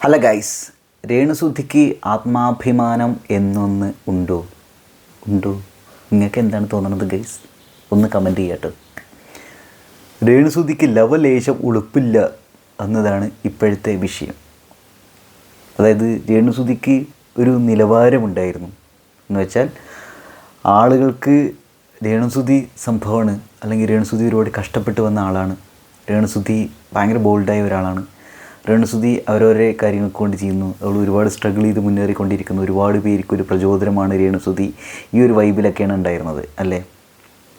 Hello guys രേണുസുദ്ധിക്ക് ആത്മാഭിമാനം എന്നൊന്ന് ഉണ്ടോ? ഉണ്ടോ? നിങ്ങൾക്ക് എന്താണ് തോന്നുന്നത് ഗൈസ് ഒന്ന് കമന്റ് ചെയ്യട്ടോ രേണുസുദ്ധിക്ക് ലവലേശം ഉളുപ്പില്ല എന്നതാണ് ഇപ്പോഴത്തെ വിഷയം. അതായത് രേണുസുദ്ധിക്ക് ഒരു നിലവാരമുണ്ടായിരുന്നു. എന്ന് വെച്ചാൽ ആളുകൾക്ക് രേണുസുതി സംഭവമാണ് അല്ലെങ്കിൽ രേണുസുതി ഒരുപാട് കഷ്ടപ്പെട്ട് വന്ന ആളാണ്. രേണുസുതി ഭയങ്കര ബോൾഡായ ഒരാളാണ്. രേണുസുതി അവരവരെ കാര്യങ്ങൾക്ക് കൊണ്ട് ചെയ്യുന്നു. അവൾ ഒരുപാട് സ്ട്രഗിൾ ചെയ്ത് മുന്നേറിക്കൊണ്ടിരിക്കുന്നു. ഒരുപാട് പേർക്ക് ഒരു പ്രചോദനമാണ് രേണുസുതി ഈ ഒരു വൈബിലൊക്കെയാണ് ഉണ്ടായിരുന്നത് അല്ലേ?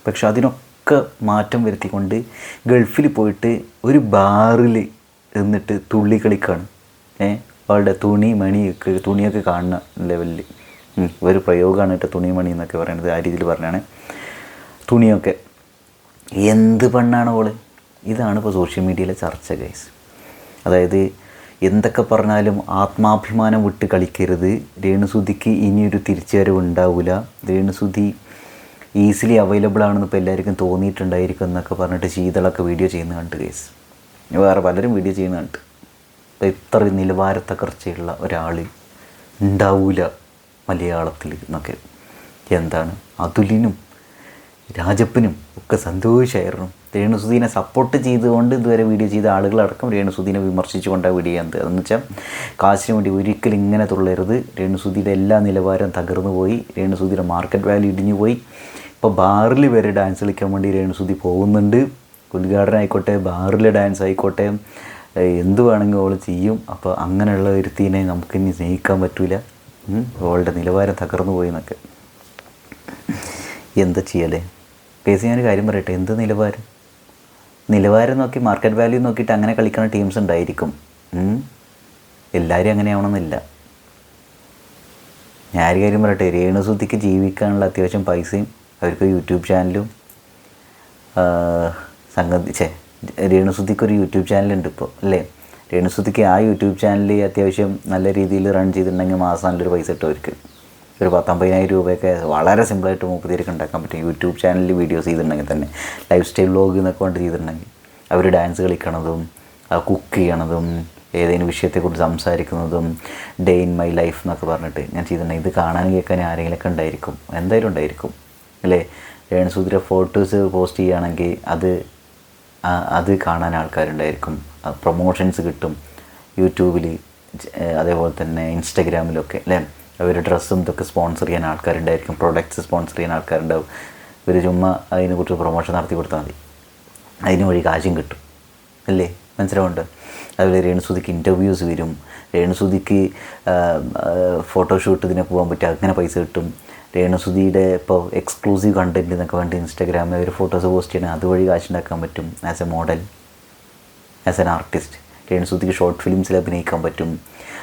പക്ഷെ അതിനൊക്കെ മാറ്റം വരുത്തിക്കൊണ്ട് ഗൾഫിൽ പോയിട്ട് ഒരു ബാറിൽ എന്നിട്ട് തുള്ളി കളിക്കാണ്. ഏ? അവളുടെ തുണി മണിയൊക്കെ തുണിയൊക്കെ കാണുന്ന ലെവലിൽ ഒരു പ്രയോഗമാണ് കേട്ടോ തുണി മണി എന്നൊക്കെ പറയുന്നത് ആ രീതിയിൽ പറഞ്ഞാണ്. തുണിയൊക്കെ. എന്ത് പെണ്ണാണ് അവൾ ഇതാണ് ഇപ്പോൾ സോഷ്യൽ മീഡിയയിലെ ചർച്ച ഗൈസ് അതായത് എന്തൊക്കെ പറഞ്ഞാലും ആത്മാഭിമാനം വിട്ട് കളിക്കരുത്. രേണുസുതിക്ക് ഇനിയൊരു തിരിച്ചുവരവ് ഉണ്ടാവില്ല രേണുസുതി ഈസിലി അവൈലബിൾ ആണെന്ന് ഇപ്പോൾ എല്ലാവർക്കും തോന്നിയിട്ടുണ്ടായിരിക്കും എന്നൊക്കെ പറഞ്ഞിട്ട് ശീതളൊക്കെ വീഡിയോ ചെയ്യുന്ന കണ്ട് കേസ് വേറെ പലരും വീഡിയോ ചെയ്യുന്ന കണ്ട്. ഇത്ര നിലവാരത്തകർച്ചയുള്ള ഒരാൾ ഉണ്ടാവില്ല മലയാളത്തിൽ എന്നൊക്കെ. എന്താണ്? അതുലിനും രാജപ്പനും ഒക്കെ സന്തോഷമായിരുന്നു രേണുസുദീനെ സപ്പോർട്ട് ചെയ്തുകൊണ്ട് ഇതുവരെ വീഡിയോ ചെയ്ത ആളുകളടക്കം രേണുസുദീനെ വിമർശിച്ചുകൊണ്ടാണ് വീഡിയോ ചെയ്യുന്നത്. എന്ന് വെച്ചാൽ കാശിന് വേണ്ടി ഒരിക്കലും ഇങ്ങനെ തുള്ളരുത് രേണുസുദിയുടെ എല്ലാ നിലവാരം തകർന്നു പോയി. രേണുസുദിയുടെ മാർക്കറ്റ് വാല്യൂ ഇടിഞ്ഞു പോയി. ഇപ്പോൾ ബാറിൽ വരെ ഡാൻസ് കളിക്കാൻ വേണ്ടി രേണുസുദി പോകുന്നുണ്ട്. ഉദ്ഘാടനം ആയിക്കോട്ടെ ബാറിലെ ഡാൻസ് ആയിക്കോട്ടെ എന്ത് വേണമെങ്കിൽ അവൾ ചെയ്യും. അപ്പോൾ അങ്ങനെയുള്ള ഒരുത്തിനെ നമുക്കിനി സ്നേഹിക്കാൻ പറ്റൂല. ഉം. അവളുടെ നിലവാരം തകർന്നു പോയി എന്നൊക്കെ. എന്താ ചെയ്യലേ? കേസ് ഞാൻ കാര്യം പറയട്ടെ. എന്ത് നിലവാരം? നിലവാരം നോക്കി മാർക്കറ്റ് വാല്യൂ നോക്കിയിട്ട് അങ്ങനെ കളിക്കുന്ന ടീംസ് ഉണ്ടായിരിക്കും. എല്ലാവരും എല്ലാവരും അങ്ങനെയാവണമെന്നില്ല. ഞാൻ ഒരു കാര്യം പറയട്ടെ രേണുസുദ്ധിക്ക് ജീവിക്കാനുള്ള അത്യാവശ്യം പൈസയും അവർക്ക് യൂട്യൂബ് ചാനലും സംഗതി ചേ രേണുസുദ്ധിക്ക് ഒരു യൂട്യൂബ് ചാനലുണ്ട് ഇപ്പോൾ അല്ലേ? രേണുസുദ്ധിക്ക് ആ യൂട്യൂബ് ചാനൽ അത്യാവശ്യം നല്ല രീതിയിൽ റൺ ചെയ്തിട്ടുണ്ടെങ്കിൽ മാസം നല്ലൊരു പൈസ അവർക്ക്. ഒരു പത്തമ്പതിനായിരം രൂപയൊക്കെ വളരെ സിമ്പിളായിട്ട് മുപ്പത്തിരക്ക് ഉണ്ടാക്കാൻ പറ്റും. യൂട്യൂബ് ചാനലിൽ വീഡിയോസ് ചെയ്തിട്ടുണ്ടെങ്കിൽ തന്നെ. ലൈഫ് സ്റ്റൈൽ വ്ലോഗ് എന്നൊക്കെ കൊണ്ട് ചെയ്തിട്ടുണ്ടെങ്കിൽ. അവർ ഡാൻസ് കളിക്കണതും കുക്ക് ചെയ്യണതും ഏതെങ്കിലും വിഷയത്തെക്കുറിച്ച് സംസാരിക്കുന്നതും ഡേ ഇൻ മൈ ലൈഫ് എന്നൊക്കെ പറഞ്ഞിട്ട് ഞാൻ ചെയ്തിട്ടുണ്ടെങ്കിൽ ഇത് കാണാൻ കേൾക്കാൻ ആരെങ്കിലുമൊക്കെ ഉണ്ടായിരിക്കും. എന്തായാലും ഉണ്ടായിരിക്കും. അല്ലേ? രേണസൂദ്ര ഫോട്ടോസ് പോസ്റ്റ് ചെയ്യുകയാണെങ്കിൽ അത് അത് കാണാൻ ആൾക്കാരുണ്ടായിരിക്കും. പ്രൊമോഷൻസ് കിട്ടും. യൂട്യൂബിൽ അതേപോലെ തന്നെ ഇൻസ്റ്റഗ്രാമിലൊക്കെ അല്ലേ? അവർ ഡ്രസ്സും ഇതൊക്കെ സ്പോൺസർ ചെയ്യാൻ ആൾക്കാരുണ്ടായിരിക്കും. പ്രൊഡക്ട്സ് സ്പോൺസർ ചെയ്യാൻ ആൾക്കാരുണ്ടാവും. ഇവർ ചുമ്മാ അതിനെക്കുറിച്ച് പ്രൊമോഷൻ നടത്തി കൊടുത്താൽ മതി. അതിന് വഴി കാശും കിട്ടും. അല്ലേ? മനസ്സിലാവുണ്ട് അതുപോലെ രേണുസുതിക്ക് ഇന്റർവ്യൂസ് വരും. രേണുസുതിക്ക് ഫോട്ടോഷൂട്ട് ഇതിനെ പോകാൻ പറ്റും. അങ്ങനെ പൈസ കിട്ടും. രേണുസുതിയുടെ ഇപ്പോൾ എക്സ്ക്ലൂസീവ് കണ്ടന്റ് എന്നൊക്കെ വേണ്ടി ഇൻസ്റ്റാഗ്രാമിൽ ഒരു ഫോട്ടോസ് പോസ്റ്റ് ചെയ്യണം അതുവഴി കാശുണ്ടാക്കാൻ പറ്റും as a model as an artist രേണുസുതിക്ക് short ഫിലിംസിൽ അഭിനയിക്കാൻ പറ്റും.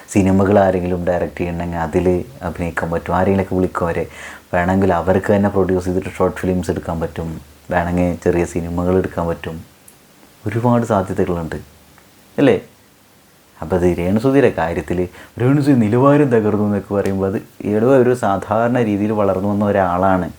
സിനിമകൾ ആരെങ്കിലും ഡയറക്റ്റ് ചെയ്യണമെങ്കിൽ അതിൽ അഭിനയിക്കാൻ പറ്റും. ആരെങ്കിലുമൊക്കെ വിളിക്കും അവരെ. വേണമെങ്കിൽ അവർക്ക് തന്നെ പ്രൊഡ്യൂസ് ചെയ്തിട്ട് ഷോർട്ട് ഫിലിംസ് എടുക്കാൻ പറ്റും. വേണമെങ്കിൽ ചെറിയ സിനിമകൾ എടുക്കാൻ പറ്റും. ഒരുപാട് സാധ്യതകളുണ്ട്. അല്ലേ? അപ്പോൾ അത് രേണുസുതിയുടെ കാര്യത്തിൽ രേണുസുതി നിലവാരം തകർന്നു എന്നൊക്കെ പറയുമ്പോൾ അത് ഏതോ ഒരു സാധാരണ രീതിയിൽ വളർന്നു വന്ന ഒരാളാണ്.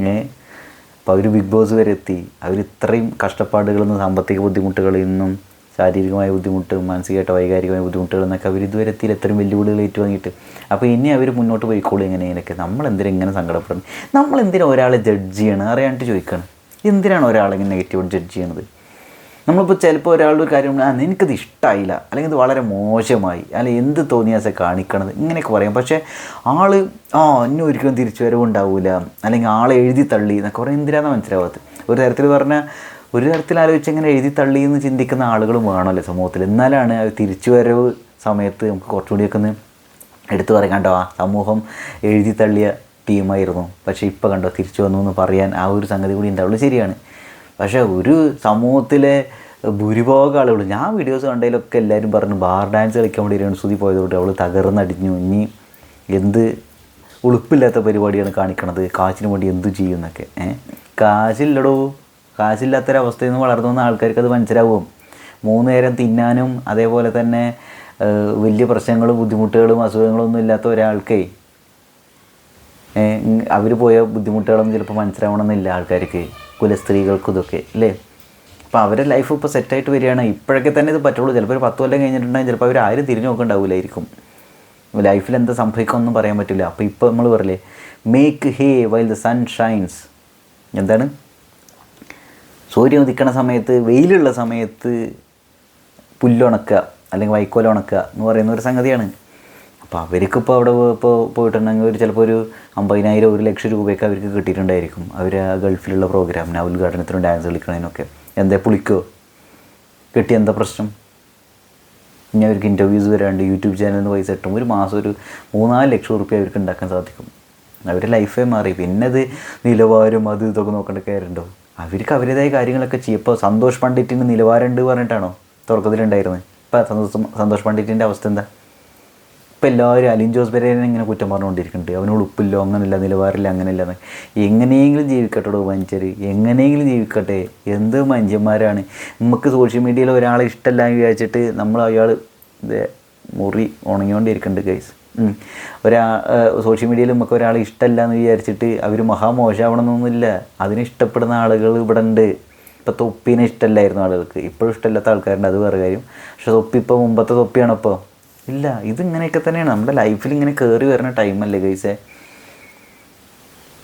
ഏ? അപ്പോൾ അവർ ബിഗ് ബോസ് വരെ എത്തി. അവർ ഇത്രയും കഷ്ടപ്പാടുകളിൽ നിന്നും സാമ്പത്തിക ബുദ്ധിമുട്ടുകളിൽ നിന്നും ശാരീരികമായ ബുദ്ധിമുട്ട് മാനസികമായിട്ട് വൈകാരികമായ ബുദ്ധിമുട്ടുകൾ എന്നൊക്കെ അവർ ഇതുവരെ എത്തിയില്ല എത്രയും വെല്ലുവിളികൾ ഏറ്റുവാങ്ങിയിട്ട്. അപ്പോൾ ഇനി അവർ മുന്നോട്ട് പോയിക്കോളും ഇങ്ങനെയൊക്കെ നമ്മൾ എന്തിനാ ഇങ്ങനെ സങ്കടപ്പെടുന്നത്? നമ്മൾ എന്തിനാ ഒരാളെ ജഡ്ജ് ചെയ്യണം അറിയാണ്ട് ചോദിക്കണം. എന്തിനാണ് ഒരാളിങ്ങനെ നെഗറ്റീവ് ജഡ്ജ് ചെയ്യണത്? നമ്മളിപ്പോൾ ചിലപ്പോൾ ഒരാളുടെ ഒരു കാര്യം ആ നിനക്കത് ഇഷ്ടമായില്ല അല്ലെങ്കിൽ ഇത് വളരെ മോശമായി. അല്ലെങ്കിൽ എന്ത് തോന്നിയാസെ കാണിക്കണത്? ഇങ്ങനെയൊക്കെ പറയാം. പക്ഷേ ആൾ ആ ഇന്നും ഒരിക്കലും തിരിച്ചു വരവുണ്ടാവില്ല അല്ലെങ്കിൽ ആളെ എഴുതി തള്ളി എന്നൊക്കെ പറയാൻ എന്തിനാണെന്ന് മനസ്സിലാവാത്തത്? ഒരു തരത്തിൽ പറഞ്ഞാൽ ഒരു തരത്തിൽ ആലോചിച്ച് ഇങ്ങനെ എഴുതി തള്ളി എന്ന് ചിന്തിക്കുന്ന ആളുകളും വേണമല്ലോ സമൂഹത്തിൽ. എന്നാലാണ് ആ തിരിച്ചു വരവ് സമയത്ത് നമുക്ക് കുറച്ചുകൂടിയൊക്കെ ഒന്ന് എടുത്തു പറയാം. കണ്ടോ ആ സമൂഹം എഴുതി തള്ളിയ ടീമായിരുന്നു. പക്ഷേ ഇപ്പോൾ കണ്ടോ തിരിച്ചു വന്നു എന്ന് പറയാൻ ആ ഒരു സംഗതി കൂടി ഉണ്ടാവുള്ളൂ. ശരിയാണ്. പക്ഷേ ഒരു സമൂഹത്തിലെ ഭൂരിഭാഗം ആളുകൾ ഞാൻ വീഡിയോസ് കണ്ടതിലൊക്കെ എല്ലാവരും പറഞ്ഞു ബാർ ഡാൻസ് കളിക്കാൻ വേണ്ടി രേണുസുതി പോയതുകൊണ്ട് അവൾ തകർന്നടിഞ്ഞു. ഇനി എന്ത് ഉളുപ്പില്ലാത്ത പരിപാടിയാണ് കാണിക്കണത്? കാശിന് വേണ്ടി എന്തു ചെയ്യുമെന്നൊക്കെ ഏഹ് കാശില്ലടോ. കാശില്ലാത്തൊരവസ്ഥയിൽ നിന്ന് വളർന്നു വന്ന ആൾക്കാർക്ക് അത് മനസ്സിലാവും. മൂന്ന് നേരം തിന്നാനും അതേപോലെ തന്നെ വലിയ പ്രശ്നങ്ങളും ബുദ്ധിമുട്ടുകളും അസുഖങ്ങളും ഒന്നും ഇല്ലാത്ത ഒരാൾക്ക് അവർ പോയ ബുദ്ധിമുട്ടുകളൊന്നും ചിലപ്പോൾ മനസ്സിലാവണമെന്നില്ല ആൾക്കാർക്ക് കുലസ്ത്രീകൾക്കും ഇതൊക്കെ അല്ലേ അപ്പോൾ അവരുടെ ലൈഫ് ഇപ്പോൾ സെറ്റായിട്ട് വരികയാണ്. ഇപ്പോഴൊക്കെ തന്നെ ഇത് പറ്റുള്ളൂ. ചിലപ്പോൾ ഒരു പത്ത് കൊല്ലം കഴിഞ്ഞിട്ടുണ്ടെങ്കിൽ ചിലപ്പോൾ അവർ ആരും തിരിഞ്ഞു നോക്കണ്ടാവില്ലായിരിക്കും ലൈഫിൽ എന്താ സംഭവിക്കുമെന്നും പറയാൻ പറ്റില്ല. അപ്പോൾ ഇപ്പോൾ നമ്മൾ പറയില്ലേ make hay while the sun shines എന്താണ്? സൂര്യൻ ഉദിക്കണ സമയത്ത് വെയിലുള്ള സമയത്ത് പുല്ലുണക്കുക അല്ലെങ്കിൽ വൈക്കോൽ ഉണക്കുക എന്ന് പറയുന്ന ഒരു സംഗതിയാണ്. അപ്പോൾ അവർക്കിപ്പോൾ അവിടെ ഇപ്പോൾ പോയിട്ടുണ്ടെങ്കിൽ ഒരു ചിലപ്പോൾ ഒരു അമ്പതിനായിരം ഒരു ലക്ഷം രൂപയൊക്കെ അവർക്ക് കിട്ടിയിട്ടുണ്ടായിരിക്കും. അവർ ആ ഗൾഫിലുള്ള പ്രോഗ്രാമിന് ആ ഉദ്ഘാടനത്തിനും ഡാൻസ് കളിക്കണതിനൊക്കെ എന്താ പുളിക്കോ? കിട്ടിയ എന്താ പ്രശ്നം? ഇനി അവർക്ക് ഇന്റർവ്യൂസ് വരാണ്ട് യൂട്യൂബ് ചാനലിൽ നിന്ന് പൈസ കിട്ടും. ഒരു മാസം ഒരു മൂന്നാൽ ലക്ഷം റുപ്യ അവർക്ക് ഉണ്ടാക്കാൻ സാധിക്കും. അവരുടെ ലൈഫേ മാറി. പിന്നെ അത് നിലവാരം അത് ഇതൊക്കെ നോക്കേണ്ട കാര്യമുണ്ടോ? അവർക്ക് അവരുടേതായ കാര്യങ്ങളൊക്കെ ചെയ്യും. ഇപ്പോൾ സന്തോഷ് പണ്ഡിറ്റിന് നിലവാരമുണ്ട് പറഞ്ഞിട്ടാണോ തുറക്കത്തിലുണ്ടായിരുന്നത് ഇപ്പോൾ സന്തോഷ് സന്തോഷ് പണ്ഡിറ്റിന്റെ അവസ്ഥ എന്താ? ഇപ്പം എല്ലാവരും അലിൻ ജോസ് പെരേനെ ഇങ്ങനെ കുറ്റം പറഞ്ഞുകൊണ്ടിരിക്കുന്നുണ്ട്. അവനോട് ഉപ്പില്ലോ അങ്ങനെയില്ല നിലവാരമില്ല അങ്ങനെയില്ല. എങ്ങനെയെങ്കിലും ജീവിക്കട്ടോ മനുഷ്യർ എങ്ങനെയെങ്കിലും ജീവിക്കട്ടെ. എന്ത് മനുഷ്യന്മാരാണ്? നമുക്ക് സോഷ്യൽ മീഡിയയിൽ ഒരാളെ ഇഷ്ടമല്ല വിചാരിച്ചിട്ട് നമ്മൾ അയാൾ മുറി ഉണങ്ങിക്കൊണ്ടിരിക്കുന്നുണ്ട് ഗൈസ് ഒരാ സോഷ്യൽ മീഡിയയിൽ നമുക്ക് ഒരാളെ ഇഷ്ടമല്ല എന്ന് വിചാരിച്ചിട്ട് അവർ മഹാമോശമാവണമെന്നൊന്നുമില്ല അതിന് ഇഷ്ടപ്പെടുന്ന ആളുകൾ ഇവിടെ ഉണ്ട്. ഇപ്പോൾ തൊപ്പീനെ ഇഷ്ടമല്ലായിരുന്നു ആളുകൾക്ക്. ഇപ്പോഴും ഇഷ്ടമില്ലാത്ത ആൾക്കാരുണ്ട് അത് വേറെ കാര്യം. പക്ഷെ തൊപ്പി ഇപ്പോൾ മുമ്പത്തെ തൊപ്പിയാണ് ഇപ്പോൾ ഇല്ല ഇതിങ്ങനെയൊക്കെ തന്നെയാണ്. നമ്മുടെ ലൈഫിൽ ഇങ്ങനെ കയറി വരുന്ന ടൈമല്ലേ ഗൈസേ.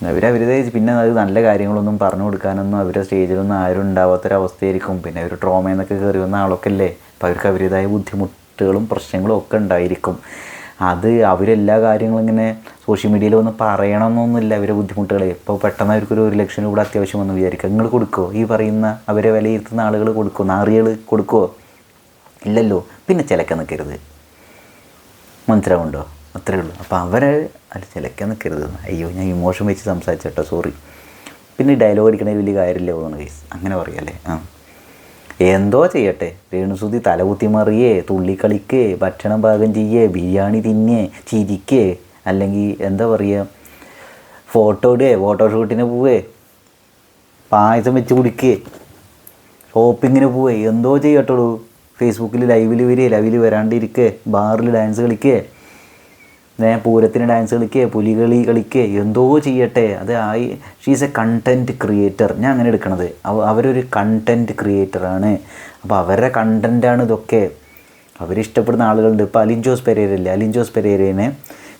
അവരവരുതേ പിന്നെ അത് നല്ല കാര്യങ്ങളൊന്നും പറഞ്ഞു കൊടുക്കാനൊന്നും അവരുടെ സ്റ്റേജിലൊന്നും ആരും ഉണ്ടാവാത്തൊരവസ്ഥയായിരിക്കും. പിന്നെ അവർ ട്രോമയെന്നൊക്കെ കയറി വന്ന ആളൊക്കെ അല്ലേ? അപ്പോൾ അവർക്ക് അവരുടേതായ ബുദ്ധിമുട്ടുകളും പ്രശ്നങ്ങളും ഒക്കെ ഉണ്ടായിരിക്കും. അത് അവരെല്ലാ കാര്യങ്ങളും ഇങ്ങനെ സോഷ്യൽ മീഡിയയിൽ വന്ന് പറയണമെന്നൊന്നുമില്ല അവരെ ബുദ്ധിമുട്ടുകൾ ഇപ്പോൾ പെട്ടെന്ന് അവർക്കൊരു ഒരു ലക്ഷം രൂപ അത്യാവശ്യം വന്ന് വിചാരിക്കുക നിങ്ങൾ കൊടുക്കുമോ ഈ പറയുന്ന അവരെ വിലയിരുത്തുന്ന ആളുകൾ കൊടുക്കുമോ നാറികൾ കൊടുക്കുമോ ഇല്ലല്ലോ. പിന്നെ ചിലക്ക നിൽക്കരുത് മനസ്സിലാവുണ്ടോ അത്രേ ഉള്ളൂ. അപ്പോൾ അവരെ അല്ല ചിലക്ക നിൽക്കരുത് അയ്യോ ഞാൻ ഇമോഷൻ വെച്ച് സംസാരിച്ചോട്ടോ. സോറി പിന്നെ ഡയലോഗ് അടിക്കണതിൽ വലിയ കാര്യമില്ല തോന്നുന്നു കേസ് അങ്ങനെ പറയല്ലേ ആ. എന്തോ ചെയ്യട്ടെ. രേണുസുതി തലകുത്തി മറിയേ തുള്ളി കളിക്കേ ഭക്ഷണം പാകം ചെയ്യേ ബിരിയാണി തിന്നേ ചിരിക്കേ അല്ലെങ്കിൽ എന്താ പറയുക ഫോട്ടോ ഇടുകയെ ഫോട്ടോഷൂട്ടിന് പോവേ പായസം വെച്ച് കുടിക്കേ ഷോപ്പിങ്ങിന് പോവേ എന്തോ ചെയ്യട്ടുള്ളൂ ഫേസ്ബുക്കിൽ ലൈവിൽ വരിക ലൈവിൽ വരാണ്ടിരിക്കേ ബാറിൽ ഡാൻസ് കളിക്കേ ഏ പൂരത്തിന് ഡാൻസ് കളിക്കേ പുലികളി കളിക്കേ എന്തോ ചെയ്യട്ടെ. അത് ആയി. ഷീസ് എ കണ്ടന്റ് ക്രിയേറ്റർ ഞാൻ അങ്ങനെ എടുക്കണത്. അവ- അവരൊരു കണ്ടന്റ് ക്രിയേറ്ററാണ് അപ്പോൾ അവരുടെ കണ്ടന്റാണ് ഇതൊക്കെ. അവരിഷ്ടപ്പെടുന്ന ആളുകളുണ്ട്. ഇപ്പോൾ അലിൻ ജോസ് പെരേരല്ലേ അലിൻ ജോസ് പെരേരേനെ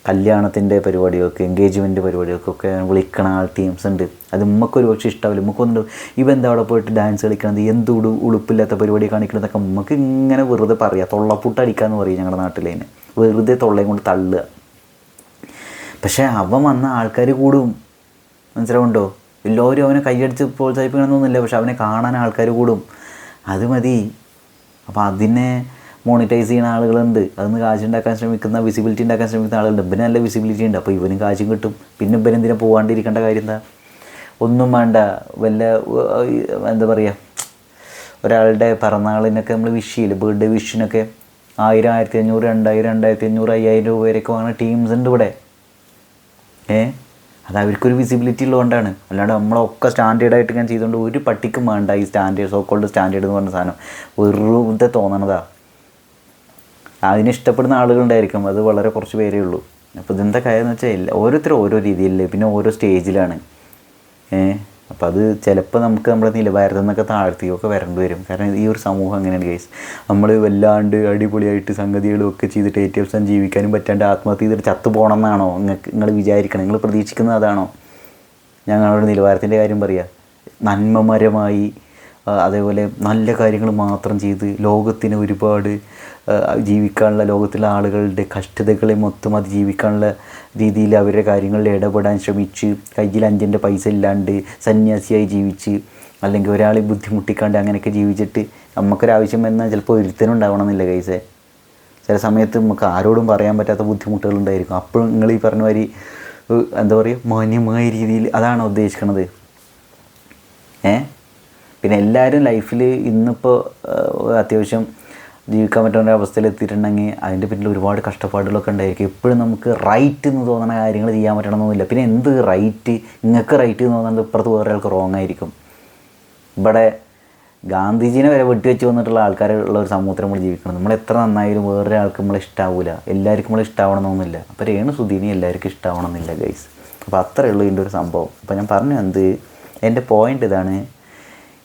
കല്യാണത്തിന്റെ പരിപാടികൾക്ക് എൻഗേജ്മെന്റ് പരിപാടികൾക്കൊക്കെ വിളിക്കണ ആൾ ടീംസ് ഉണ്ട്. അത് ഉമ്മക്കൊരു പക്ഷേ ഇഷ്ടമാവില്ല ഉമ്മക്കൊന്നും ഇവ എന്താ അവിടെ പോയിട്ട് ഡാൻസ് കളിക്കണത്? എന്ത് ഉടു ഉളുപ്പില്ലാത്ത പരിപാടി കാണിക്കണതൊക്കെ നമുക്ക് ഇങ്ങനെ വെറുതെ പറയാം. തൊള്ളപ്പുട്ട് അടിക്കാന്ന് പറയും ഞങ്ങളുടെ നാട്ടിലേനെ. വെറുതെ തൊള്ളയും കൊണ്ട് തള്ളുക. പക്ഷേ അവൻ വന്ന ആൾക്കാർ കൂടും. മനസ്സിലാവുണ്ടോ എല്ലാവരും അവനെ കൈയടിച്ച് പ്രോത്സാഹിപ്പിക്കണമെന്നൊന്നുമില്ല പക്ഷെ അവനെ കാണാൻ ആൾക്കാർ കൂടും. അത് മതി. അപ്പോൾ അതിനെ മോണിറ്റൈസ് ചെയ്യുന്ന ആളുകളുണ്ട്. അതിന് കാശ് ഉണ്ടാക്കാൻ ശ്രമിക്കുന്ന വിസിബിലിറ്റി ഉണ്ടാക്കാൻ ശ്രമിക്കുന്ന ആളുകളുണ്ട്. ഇവന് നല്ല വിസിബിലിറ്റി ഉണ്ട്. അപ്പോൾ ഇവനും കാശും കിട്ടും. പിന്നെ ഇവൻ എന്തിനാ പോകാണ്ടിരിക്കേണ്ട കാര്യം എന്താ? ഒന്നും വേണ്ട. വല്ല എന്താ പറയുക ഒരാളുടെ പിറന്നാളിനൊക്കെ നമ്മൾ വിഷ് ചെയ്യില്ല? ബർത്ത്ഡേ വിഷിനൊക്കെ ആയിരം ആയിരത്തി അഞ്ഞൂറ് രണ്ടായിരം രണ്ടായിരത്തി അഞ്ഞൂറ് അയ്യായിരം രൂപ വരെയൊക്കെ വാങ്ങുന്ന ടീംസ് ഉണ്ട് ഇവിടെ. ഏ? അത് അവർക്കൊരു വിസിബിലിറ്റി ഉള്ളതുകൊണ്ടാണ്. അല്ലാണ്ട് നമ്മളൊക്കെ സ്റ്റാൻഡേർഡായിട്ട് ഞാൻ ചെയ്തുകൊണ്ട് ഒരു പട്ടിക്കും വേണ്ട ഈ സ്റ്റാൻഡേർഡ് സോ കോൾഡ് സ്റ്റാൻഡേർഡ് എന്ന് പറഞ്ഞ സാധനം. വെറുതെ തോന്നണതാ. അതിനെ ഇഷ്ടപ്പെടുന്ന ആളുകളുണ്ടായിരിക്കും. അത് വളരെ കുറച്ച് പേരേ ഉള്ളൂ. അപ്പോൾ ഇതെന്താ കാര്യം എന്ന് വെച്ചാൽ ഓരോരുത്തരും ഓരോ രീതിയിലല്ലേ. പിന്നെ ഓരോ സ്റ്റേജിലാണ് ഏ? അപ്പോൾ അത് ചിലപ്പോൾ നമുക്ക് നമ്മുടെ നിലവാരത്തിൽ നിന്നൊക്കെ താഴ്ത്തിയൊക്കെ വരേണ്ടി വരും. കാരണം ഈ ഒരു സമൂഹം അങ്ങനെയാണ് കേസ് നമ്മൾ വല്ലാണ്ട് അടിപൊളിയായിട്ട് സംഗതികളൊക്കെ ചെയ്തിട്ട് ഏറ്റവും അവസാനം ജീവിക്കാനും പറ്റാണ്ട് ആത്മഹത്യ ചെയ്തിട്ട് ചത്തു പോകണം എന്നാണോ നിങ്ങൾക്ക് നിങ്ങൾ വിചാരിക്കണം? നിങ്ങൾ പ്രതീക്ഷിക്കുന്നത് അതാണോ? ഞങ്ങളുടെ നിലവാരത്തിന്റെ കാര്യം പറയുക നന്മമരമായി അതേപോലെ നല്ല കാര്യങ്ങൾ മാത്രം ചെയ്ത് ലോകത്തിന് ഒരുപാട് ജീവിക്കാനുള്ള ലോകത്തിലെ ആളുകളുടെ കഷ്ടതകളെ മൊത്തം അത് ജീവിക്കാനുള്ള രീതിയിൽ അവരുടെ കാര്യങ്ങളിൽ ഇടപെടാൻ ശ്രമിച്ച് കയ്യിൽ അഞ്ചിന്റെ പൈസ ഇല്ലാണ്ട് സന്യാസിയായി ജീവിച്ച് അല്ലെങ്കിൽ ഒരാളെ ബുദ്ധിമുട്ടിക്കാണ്ട് അങ്ങനെയൊക്കെ ജീവിച്ചിട്ട് നമുക്കൊരാവശ്യം വന്നാൽ ചിലപ്പോൾ ഒരുത്തനും ഉണ്ടാവണമെന്നില്ല കൈസേ ചില സമയത്ത് നമുക്ക് ആരോടും പറയാൻ പറ്റാത്ത ബുദ്ധിമുട്ടുകൾ ഉണ്ടായിരിക്കും. അപ്പോൾ നിങ്ങൾ ഈ പറഞ്ഞ മാതിരി എന്താ പറയുക മാന്യമായ രീതിയിൽ അതാണ് ഉദ്ദേശിക്കുന്നത് ഏ? പിന്നെ എല്ലാവരും ലൈഫിൽ ഇന്നിപ്പോൾ അത്യാവശ്യം ജീവിക്കാൻ പറ്റുന്ന അവസ്ഥയിൽ എത്തിയിട്ടുണ്ടെങ്കിൽ അതിന്റെ പിന്നിൽ ഒരുപാട് കഷ്ടപ്പാടുകളൊക്കെ ഉണ്ടായിരിക്കും. എപ്പോഴും നമുക്ക് റൈറ്റ് എന്ന് തോന്നുന്ന കാര്യങ്ങൾ ചെയ്യാൻ പറ്റണമെന്നൊന്നുമില്ല. പിന്നെ എന്ത് റൈറ്റ് നിങ്ങൾക്ക് റൈറ്റ് എന്ന് തോന്നുന്നത് ഇപ്പുറത്ത് വേറെ ആൾക്ക് റോങ് ആയിരിക്കും. ഇവിടെ ഗാന്ധിജീനെ വരെ വെട്ടിവെച്ച് വന്നിട്ടുള്ള ആൾക്കാരുള്ള ഒരു സമൂഹത്തിൽ നമ്മൾ ജീവിക്കണം നമ്മൾ എത്ര നന്നായാലും വേറൊരാൾക്ക് നമ്മൾ ഇഷ്ടാവില്ല എല്ലാവർക്കും നമ്മളെ ഇഷ്ടാവണമെന്നൊന്നുമില്ല. അപ്പോൾ രേണു സുധീനെ എല്ലാവർക്കും ഇഷ്ടാവണമെന്നില്ല ഗൈസ് അപ്പോൾ അത്രയേ ഉള്ളൂ ഇതിന്റെ ഒരു സംഭവം. അപ്പോൾ ഞാൻ പറഞ്ഞു എന്ത്? എന്റെ പോയിന്റ് ഇതാണ്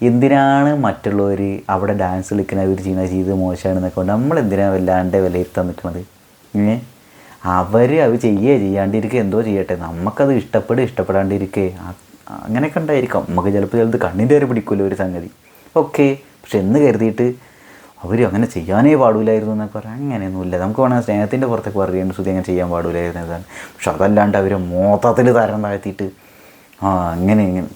എന്തിനാണ് മറ്റുള്ളവർ അവിടെ ഡാൻസ് കളിക്കുന്ന അവർ ചെയ്യുന്ന ജീവിതം മോശമാണ് എന്നൊക്കെ കൊണ്ട് നമ്മൾ എന്തിനാണ് വല്ലാണ്ട് വിലയിരുത്താൻ നിൽക്കുന്നത് ഏ? അവർ അത് ചെയ്യുക ചെയ്യാണ്ടിരിക്കുക എന്തോ ചെയ്യട്ടെ. നമുക്കത് ഇഷ്ടപ്പെടുക ഇഷ്ടപ്പെടാണ്ടിരിക്കുക അങ്ങനെയൊക്കെ ഉണ്ടായിരിക്കാം. നമുക്ക് ചിലപ്പോൾ ചിലത് കണ്ണിന്റെ വരെ പിടിക്കുമല്ലോ ഒരു സംഗതി. ഓക്കെ. പക്ഷെ എന്ന് കരുതിയിട്ട് അവർ അങ്ങനെ ചെയ്യാനേ പാടില്ലായിരുന്നു എന്നൊക്കെ പറയാം അങ്ങനെയൊന്നുമില്ല. നമുക്ക് വേണമെങ്കിൽ സ്നേഹത്തിന്റെ പുറത്തേക്ക് പറയേണ്ട സ്ഥിതി അങ്ങനെ ചെയ്യാൻ പാടില്ലായിരുന്നു പക്ഷെ അതല്ലാണ്ട് അവർ മൊത്തത്തിൽ തരം താഴ്ത്തിയിട്ട് ആ അങ്ങനെ ഇങ്ങനെ.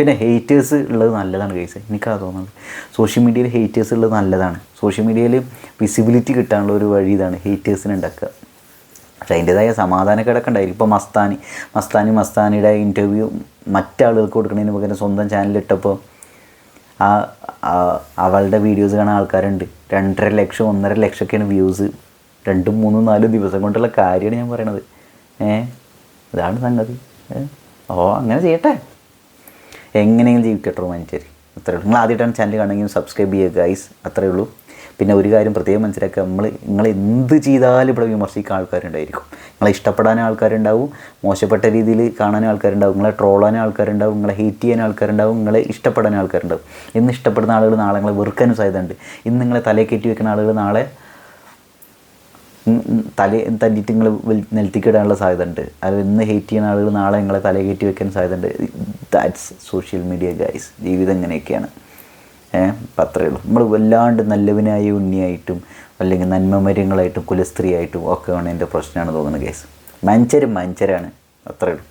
പിന്നെ ഹേറ്റേഴ്സ് ഉള്ളത് നല്ലതാണ് കേസ് എനിക്കത് തോന്നുന്നത്. സോഷ്യൽ മീഡിയയിൽ ഹേറ്റേഴ്സ് ഉള്ളത് നല്ലതാണ്. സോഷ്യൽ മീഡിയയിൽ വിസിബിലിറ്റി കിട്ടാനുള്ള ഒരു വഴി ഇതാണ് ഹേറ്റേഴ്സിന് ഉണ്ടാക്കുക പക്ഷേ അതിന്റെതായ സമാധാനക്കേടൊക്കെ ഉണ്ടായിരിക്കും ഇപ്പോൾ മസ്താനി മസ്താനി മസ്താനിയുടെ ഇന്റർവ്യൂ മറ്റാളുകൾക്ക് കൊടുക്കുന്നതിന് പകരം സ്വന്തം ചാനലിലിട്ടപ്പോൾ ആ അവളുടെ വീഡിയോസ് കാണാൻ ആൾക്കാരുണ്ട്. രണ്ടര ലക്ഷം ഒന്നര ലക്ഷമൊക്കെയാണ് വ്യൂസ് രണ്ടും മൂന്നും നാലും ദിവസം കൊണ്ടുള്ള കാര്യമാണ് ഞാൻ പറയണത്. ഏ? ഇതാണ് സംഗതി? ഓ അങ്ങനെ ചെയ്യട്ടെ. എങ്ങനെയെങ്കിലും ജീവിക്കട്ടെ മനുഷ്യർ അത്രേ ഉള്ളൂ. നിങ്ങൾ ആദ്യമായിട്ടാണ് ചാനൽ കാണുമെങ്കിൽ സബ്സ്ക്രൈബ് ചെയ്യുക ഗൈസ് അത്രേ ഉള്ളൂ. പിന്നെ ഒരു കാര്യം പ്രത്യേകം മനസ്സിലാക്കുക. നമ്മൾ നിങ്ങൾ എന്ത് ചെയ്താലും ഇവിടെ വിമർശിക്കാൻ ആൾക്കാരുണ്ടായിരിക്കും. നിങ്ങളെ ഇഷ്ടപ്പെടാനും ആൾക്കാരുണ്ടാവും. മോശപ്പെട്ട രീതിയിൽ കാണാനും ആൾക്കാരുണ്ടാവും. നിങ്ങളെ ട്രോളാൻ ആൾക്കാരുണ്ടാവും. നിങ്ങളെ ഹേറ്റ് ചെയ്യാൻ ആൾക്കാരുണ്ടാവും. നിങ്ങളെ ഇഷ്ടപ്പെടാൻ ആൾക്കാരുണ്ടാവും. ഇന്ന് ഇഷ്ടപ്പെടുന്ന ആളുകൾ നാളെ നിങ്ങളെ വെറുക്കാനും സാധ്യതയുണ്ട്. ഇന്ന് നിങ്ങളെ തലയിൽ കയറ്റി വെക്കുന്ന ആളുകൾ നാളെ തല തല്ലിയിട്ട് നിങ്ങൾ നിലത്തിക്കിടാനുള്ള സാധ്യത ഉണ്ട് അത് ഇന്ന് ഹേറ്റ് ചെയ്യുന്ന ആളുകൾ നാളെ നിങ്ങളെ തല കയറ്റി വെക്കാൻ സാധ്യത ഉണ്ട് ദാറ്റ്സ് സോഷ്യൽ മീഡിയ ഗൈസ് ജീവിതം ഇങ്ങനെയൊക്കെയാണ്. ഏഹ് നമ്മൾ വല്ലാണ്ട് നല്ലവനായ ഉണ്ണിയായിട്ടും അല്ലെങ്കിൽ നന്മമര്യങ്ങളായിട്ടും കുലസ്ത്രീയായിട്ടും ഒക്കെ ആണ് എന്റെ പ്രശ്നമാണ് തോന്നുന്നത് ഗൈസ് മഞ്ചരും മഞ്ചരാണ് അത്രയേ ഉള്ളൂ.